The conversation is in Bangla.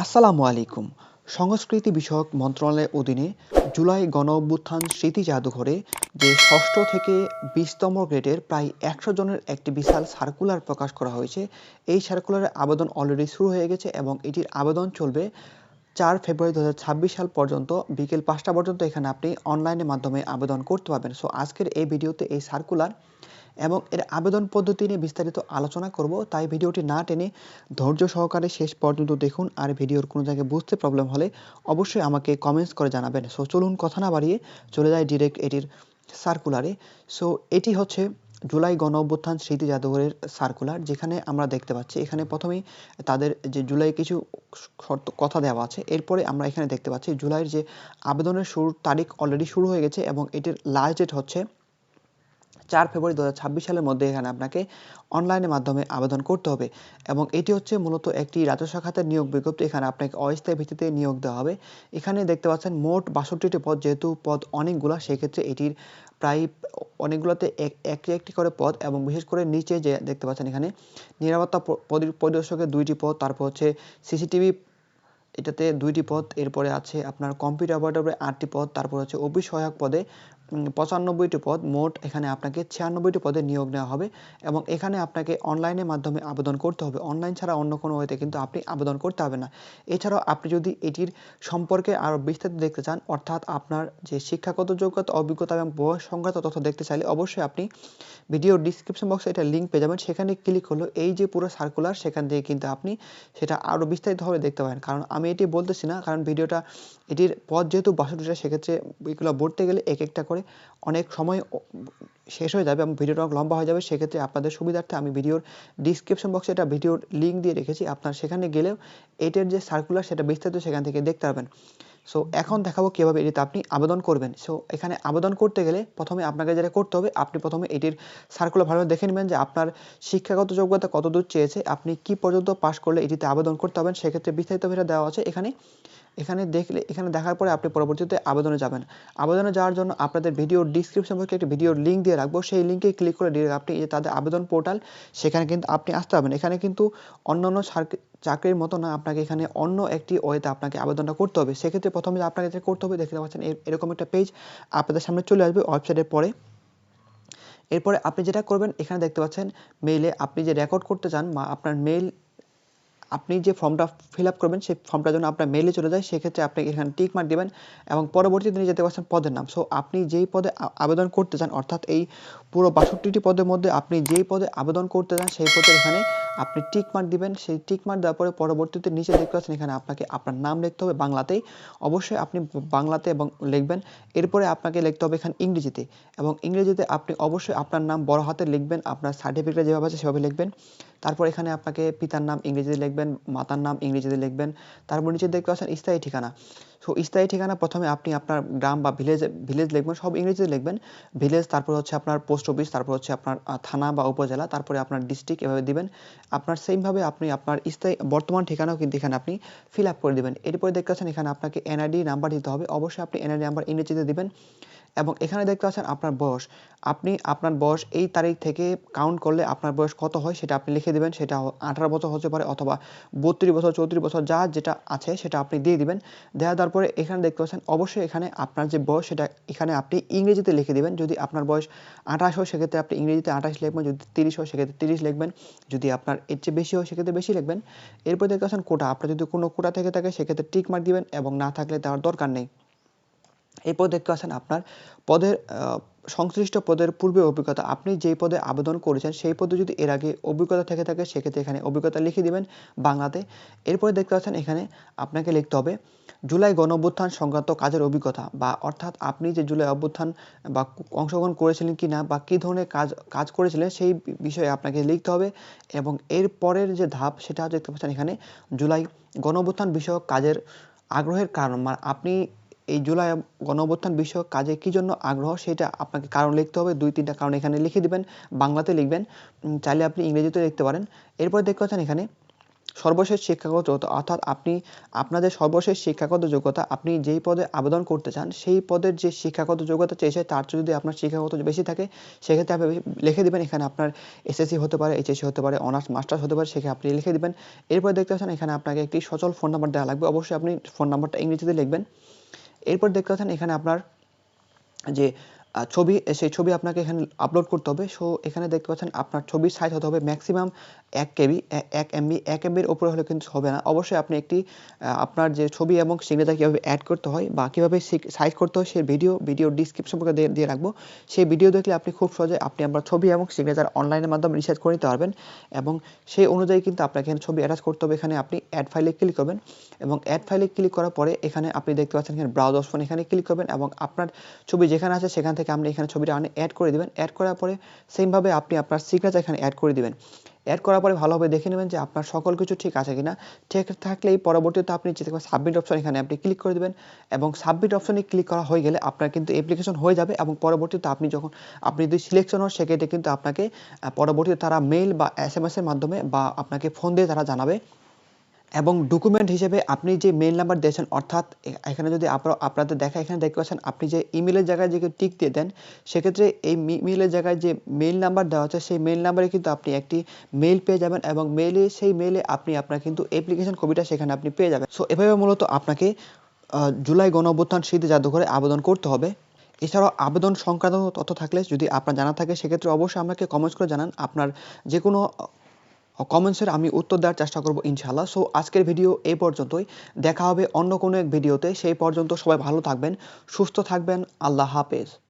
আসসালামু আলাইকুম। সংস্কৃতি বিষয়ক মন্ত্রণালয়ের অধীনে জুলাই গণ অভ্যুত্থান স্মৃতি জাদুঘরে যে ষষ্ঠ থেকে বিশতম গ্রেডের প্রায় একশো জনের একটি বিশাল সার্কুলার প্রকাশ করা হয়েছে, এই সার্কুলারের আবেদন অলরেডি শুরু হয়ে গেছে এবং এটির আবেদন চলবে চার ফেব্রুয়ারি দু হাজার ছাব্বিশ সাল পর্যন্ত। বিকেল পাঁচটা পর্যন্ত এখানে আপনি অনলাইনের মাধ্যমে আবেদন করতে পারবেন। সো আজকের এই ভিডিওতে এই সার্কুলার এবং এর আবেদন পদ্ধতি নিয়ে বিস্তারিত আলোচনা করব, তাই ভিডিওটি না টেনে ধৈর্য সহকারে শেষ পর্যন্ত দেখুন। আর ভিডিওর কোনো জায়গায় বুঝতে প্রবলেম হলে অবশ্যই আমাকে কমেন্টস করে জানাবেন। সো চলুন কথা না বাড়িয়ে চলে যায় ডিরেক্ট এটির সার্কুলারে সো এটি হচ্ছে জুলাই গণ অভ্যুত্থান স্মৃতি জাদুঘরের সার্কুলার যেখানে আমরা দেখতে পাচ্ছি, এখানে প্রথমেই তাদের যে জুলাই কিছু শর্ত, কথা দেওয়া আছে। এরপরে আমরা এখানে দেখতে পাচ্ছি, জুলাইয়ের যে আবেদনের শুরুর তারিখ অলরেডি শুরু হয়ে গেছে এবং এটির লাস্ট ডেট হচ্ছে চার ফেব্রুয়ারি দু হাজার ছাব্বিশ সালের মধ্যে এখানে আপনাকে অনলাইনের মাধ্যমে আবেদন করতে হবে এবং এটি হচ্ছে মূলত একটি রাজস্ব খাতের নিয়োগ বিজ্ঞপ্তি। এখানে আপনাকে অস্থায়ী ভিত্তিতে নিয়োগ দেওয়া হবে। এখানে দেখতে পাচ্ছেন মোট বাষট্টিটি পদ, যেহেতু পদ অনেকগুলো, সেক্ষেত্রে এটির প্রায় অনেকগুলোতে এক একটি একটি করে পদ এবং বিশেষ করে নিচে যে দেখতে পাচ্ছেন এখানে নিরাপত্তা পরিদর্শকের দুইটি পদ, তারপর হচ্ছে সিসিটিভি, এটাতে দুইটি পদ, এরপরে আছে আপনার কম্পিউটার অপারেটরে আটটি পদ, তারপর হচ্ছে অফিস সহায়ক পদে পঁচানব্বইটি পদ, মোট এখানে আপনাকে ছিয়ানব্বইটি পদে নিয়োগ নেওয়া হবে এবং এখানে আপনাকে অনলাইনের মাধ্যমে আবেদন করতে হবে। অনলাইন ছাড়া অন্য কোনো ওয়েতে কিন্তু আপনি আবেদন করতে হবে না। এছাড়াও আপনি যদি এটির সম্পর্কে আরও বিস্তারিত দেখতে চান, অর্থাৎ আপনার যে শিক্ষাগত যোগ্যতা, অভিজ্ঞতা এবং বয়স সংক্রান্ত তথ্য দেখতে চাইলে অবশ্যই আপনি ভিডিওর ডিসক্রিপশন বক্সে এটা লিঙ্ক পেয়ে যাবেন। সেখানে ক্লিক হলো এই যে পুরো সার্কুলার সেখান থেকে কিন্তু আপনি সেটা আরও বিস্তারিতভাবে দেখতে পারেন। কারণ আমি এটি বলতেছি না, কারণ ভিডিওটা এটির পদ যেহেতু বাষট্টিটা, সেক্ষেত্রে এগুলো পড়তে গেলে এক একটা অনেক সময় শেষ হয়ে যাবে এবং ভিডিওটা অনেক লম্বা হয়ে যাবে, সেক্ষেত্রে আপনাদের সুবিধার্থে আমি ভিডিওর ডিসক্রিপশন বক্সে এটা ভিডিওর লিঙ্ক দিয়ে রেখেছি। আপনার সেখানে গেলেও এটার যে সার্কুলার সেটা বিস্তারিত সেখান থেকে দেখতে পারবেন। সো এখন দেখাবো কীভাবে এটিতে আপনি আবেদন করবেন। সো এখানে আবেদন করতে গেলে প্রথমে আপনাকে যেটা করতে হবে, আপনি প্রথমে এটির সার্কুলার ভালোভাবে দেখে নেবেন যে আপনার শিক্ষাগত যোগ্যতা কত দূর চেয়েছে, আপনি কি পর্যন্ত পাশ করলে এটিতে আবেদন করতে হবেন সেক্ষেত্রে বিস্তারিত বিস্তারিতভাবে দেওয়া আছে এখানে। এখানে দেখলে, এখানে দেখার পরে আপনি পরবর্তীতে আবেদনে যাবেন। আবেদনে যাওয়ার জন্য আপনাদের ভিডিও ডিসক্রিপশন বক্সে একটি ভিডিওর লিঙ্ক দিয়ে রাখব। সেই লিঙ্কে ক্লিক করে দিয়ে আপনি যে তাদের আবেদন পোর্টাল সেখানে কিন্তু আপনি আসতে পারবেন। এখানে কিন্তু অন্যান্য চাকরির মতো না, আপনাকে এখানে অন্য একটি ওয়েতে আপনাকে আবেদনটা করতে হবে। সেক্ষেত্রে প্রথমে আপনাকে যেটা করতে হবে, দেখতে পাচ্ছেন এরকম একটা পেজ আপনাদের সামনে চলে আসবে ওয়েবসাইটের পরে। এরপরে আপনি যেটা করবেন, এখানে দেখতে পাচ্ছেন মেইলে আপনি যে রেকর্ড করতে চান বা আপনার মেইল আপনি যে ফর্মটা ফিল আপ করবেন, সেই ফর্মটা যেন আপনার মেলে চলে যায়, সেক্ষেত্রে আপনি এখানে টিক মার্ক দেবেন এবং পরবর্তী নিয়ে যেতে পারছেন পদের নাম। সো আপনি যেই পদে আবেদন করতে চান, অর্থাৎ এই পুরো বাষট্টিটি পদের মধ্যে আপনি যেই পদে আবেদন করতে চান, সেই পদে এখানে আপনি টিক মার্ক দিবেন। সেই টিক মার্ক দেওয়ার পরে পরবর্তীতে নিচে দেখতে পাচ্ছেন এখানে আপনাকে আপনার নাম লিখতে হবে বাংলাতেই। অবশ্যই আপনি বাংলাতে এবং লিখবেন। এরপরে আপনাকে লিখতে হবে এখানে ইংরেজিতে। এবং ইংরেজিতে আপনি অবশ্যই আপনার নাম বড় হাতে লিখবেন, আপনার সার্টিফিকেট যেভাবে আছে সেভাবে লিখবেন। তারপর এখানে আপনাকে পিতার নাম ইংরেজিতে লিখবেন। মাতার নাম ইংরেজিতে লিখবেন, তারপর নিচে দেখতে পাচ্ছেন স্থায়ী ঠিকানা। সো, স্থায়ী ঠিকানা প্রথমে আপনি আপনার গ্রাম বা ভিলেজ ভিলেজ লিখবেন, সব ইংরেজিতে লিখবেন। ভিলেজ তারপর হচ্ছে আপনার পোস্ট অফিস তারপর হচ্ছে আপনার থানা বা উপজেলা, তারপরে আপনার ডিস্ট্রিক্ট এভাবে দিবেন। আপনার সেমভাবে আপনি আপনার স্থায়ী, বর্তমান ঠিকানাও কিন্তু এখানে আপনি ফিল আপ করে দিবেন। এরপরে দেখতে পাচ্ছেন এখানে আপনাকে এনআইডি নাম্বার দিতে হবে। অবশ্যই আপনি এনআইডি নাম্বার ইংরেজিতে দিবেন। এবং এখানে দেখতে পাচ্ছেন আপনার বয়স। আপনি, আপনার বয়স এই তারিখ থেকে কাউন্ট করলে আপনার বয়স কত হয় সেটা আপনি লিখে দিবেন, সেটা আঠারো বছর হতে পারে অথবা বত্রিশ বছর, চৌত্রিশ বছর যা যেটা আছে সেটা আপনি দিয়ে দিবেন। দেওয়া দেওয়ার পরে এখানে দেখতে পাচ্ছেন অবশ্যই এখানে আপনার যে বয়স সেটা এখানে আপনি ইংরেজিতে লিখে দিবেন। যদি আপনার বয়স আঠাশ হয় সেক্ষেত্রে আপনি ইংরেজিতে আঠাশ লিখবেন, যদি তিরিশ হয় সেক্ষেত্রে তিরিশ লিখবেন, যদি আপনার এর চেয়ে বেশি হয় সেক্ষেত্রে বেশি লিখবেন। এরপর দেখতে পাচ্ছেন কোটা, আপনার যদি কোনো কোটা থেকে থাকে সেক্ষেত্রে টিক মার্ক দিবেন এবং না থাকলে দেওয়ার দরকার নেই। এরপর দেখতে পাচ্ছেন আপনার পদের সংশ্লিষ্ট পদের পূর্বে অভিজ্ঞতা। আপনি যেই পদে আবেদন করেছেন, সেই পদে যদি এর আগে অভিজ্ঞতা থেকে থাকে, সেক্ষেত্রে এখানে অভিজ্ঞতা লিখে দিবেন বাংলাতে। এরপরে দেখতে পাচ্ছেন এখানে আপনাকে লিখতে হবে, জুলাই গণ অভ্যুত্থান সংক্রান্ত কাজের অভিজ্ঞতা বা অর্থাৎ আপনি যে জুলাই অভ্যুত্থান বা অংশগ্রহণ করেছিলেন কি না বা কী ধরনের কাজ কাজ করেছিলেন, সেই বিষয়ে আপনাকে লিখতে হবে এবং এর পরের যে ধাপ, সেটা দেখতে পাচ্ছেন এখানে জুলাই গণ অভ্যুত্থান বিষয়ক কাজের আগ্রহের কারণ। মানে আপনি এই জুলাই গণঅভ্যুত্থান বিষয়ক কাজে কি জন্য আগ্রহ সেটা আপনাকে কারণ লিখতে হবে, দুই, তিনটা কারণ এখানে লিখে দিবেন, বাংলাতে লিখবেন। চাইলে আপনি ইংরেজিতে লিখতে পারেন। এরপর দেখতে পাচ্ছেন এখানে সর্বশেষ শিক্ষাগত যোগ্যতা, অর্থাৎ আপনি, আপনাদের সর্বশেষ শিক্ষাগত যোগ্যতা, আপনি যেই পদে আবেদন করতে চান, সেই পদের যে শিক্ষাগত যোগ্যতা চেয়েছে, তার চেয়ে যদি আপনার শিক্ষাগত বেশি থাকে, সেক্ষেত্রে আপনি লিখে দিবেন। এখানে আপনার এসএসসি হতে পারে এইচএসসি হতে পারে অনার্স মাস্টার্স হতে পারে, সেখানে আপনি লিখে দেবেন। এরপর দেখতে পাচ্ছেন এখানে আপনাকে একটি সচল ফোন নাম্বার দেওয়া লাগবে। অবশ্যই আপনি ফোন নাম্বারটা ইংরেজিতে লিখবেন। এরপর দেখতে পাচ্ছেন এখানে আপনার যে ছবি সেই ছবি আপনাকে এখানে আপলোড করতে হবে। সো এখানে দেখতে পাচ্ছেন আপনার ছবির সাইজ হতে হবে ম্যাক্সিমাম এক কেবি এক এমবি এক এমবির উপরে হলে কিন্তু হবে না। অবশ্যই আপনি একটি আপনার যে ছবি এবং সিগনেচার কীভাবে অ্যাড করতে হয় বা কীভাবে সাইজ করতে হয় সেই ভিডিও ভিডিও ডিসক্রিপশন বক্সে দিয়ে দিয়ে রাখব। সেই ভিডিও দেখলে আপনি খুব সহজে আপনি আপনার ছবি এবং সিগনেচার অনলাইনের মাধ্যমে রিসার্চ করে নিতে পারবেন এবং সেই অনুযায়ী কিন্তু আপনাকে এখানে ছবি অ্যাটাচ করতে হবে। এখানে আপনি অ্যাড ফাইলে ক্লিক করবেন এবং অ্যাড ফাইলে ক্লিক করার পরে এখানে আপনি দেখতে পাচ্ছেন এখানে ব্রাউজ অপশন এখানে ক্লিক করবেন এবং আপনার ছবি যেখানে আছে সেখান থেকে আপনি এখানে ছবিটা অ্যাড করে দিবেন। অ্যাড করার পরে সেমভাবে আপনি আপনার সিগনেচার এখানে অ্যাড করে দিবেন। অ্যাড করার পরে ভালোভাবে দেখে নেবেন যে আপনার সকল কিছু ঠিক আছে কিনা। ঠিক থাকলেই পরবর্তীতে আপনি যেতে সাবমিট অপশন এখানে আপনি ক্লিক করে দেবেন এবং সাবমিট অপশনে ক্লিক করা হয়ে গেলে আপনার কিন্তু অ্যাপ্লিকেশন হয়ে যাবে এবং পরবর্তীতে আপনি যখন আপনি যদি সিলেকশন হন, সেক্ষেত্রে কিন্তু আপনাকে পরবর্তীতে তারা মেইল বা এস এম এর মাধ্যমে বা আপনাকে ফোন দিয়ে তারা জানাবে এবং ডকুমেন্ট হিসেবে আপনি যে মেইল নাম্বার দিয়েছেন, অর্থাৎ এখানে যদি আপনাদের দেখা এখানে দেখতে পাচ্ছেন, আপনি যে ইমেলের জায়গায় যে টিক দিয়ে দেন, সেক্ষেত্রে এই ইমেলের জায়গায় যে মেইল নাম্বার দেওয়া আছে সেই মেইল নাম্বারে কিন্তু আপনি একটি মেইল পেয়ে যাবেন এবং মেইলে সেই মেইলে আপনি আপনার কিন্তু অ্যাপ্লিকেশন কপিটা সেখানে আপনি পেয়ে যাবেন। সো এভাবে মূলত আপনাকে জুলাই গণ অভ্যুত্থান স্মৃতি জাদুঘরে আবেদন করতে হবে। এছাড়াও আবেদন সংক্রান্ত তথ্য থাকলে যদি আপনার জানা থাকে, সেক্ষেত্রে অবশ্যই আমাকে কমেন্টস করে জানান। আপনার যে কোনো কমেন্টসের আমি উত্তর দেওয়ার চেষ্টা করব ইনশাল্লাহ সো আজকের ভিডিও এই পর্যন্তই। দেখা হবে অন্য কোনো এক ভিডিওতে সেই পর্যন্ত সবাই ভালো থাকবেন, সুস্থ থাকবেন। আল্লাহ হাফেজ।